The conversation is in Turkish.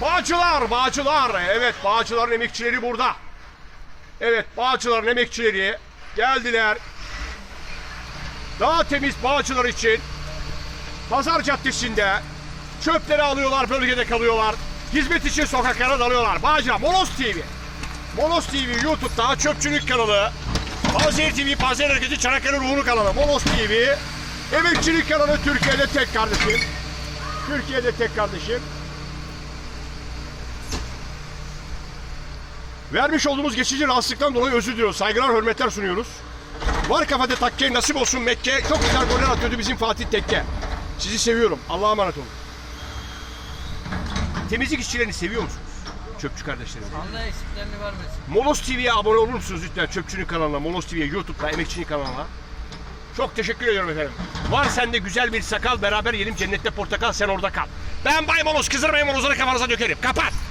Bağcılar, Bağcılar. Evet, Bağcılar'ın emekçileri burada. Evet, Bağcılar'ın emekçileri geldiler. Daha temiz Bağcılar için Pazar Caddesi'nde çöpleri alıyorlar, bölgede kalıyorlar. Hizmet için sokaklara dalıyorlar. Bağcılar, Molos TV. Molos TV YouTube'da çöpçülük kanalı. Panzer TV, Panzer Hareketi Çanakkale Ruhunu kanalı. Molos TV. Emekçilik kanalı Türkiye'de tek kardeşim. Türkiye'de tek kardeşim. Vermiş olduğumuz geçici rahatsızlıktan dolayı özür diliyoruz. Saygılar, hürmetler sunuyoruz. Var kafada takke nasip olsun Mekke. Çok güzel goller atıyordu bizim Fatih Tekke. Sizi seviyorum. Allah'a emanet olun. Temizlik işçilerini seviyor musunuz? Çöpçü kardeşlerim. Allah eksiklerini vermesin. Molos TV'ye abone olur musunuz lütfen? Çöpçünün kanalına, Molos TV'ye, YouTube'da, Emekçinin kanalına. Çok teşekkür ediyorum efendim. Var sende güzel bir sakal, beraber yiyelim cennette portakal, sen orada kal. Ben Bay Molos, kızdırmayın Molos'ları kafanıza dökerim. Kapat!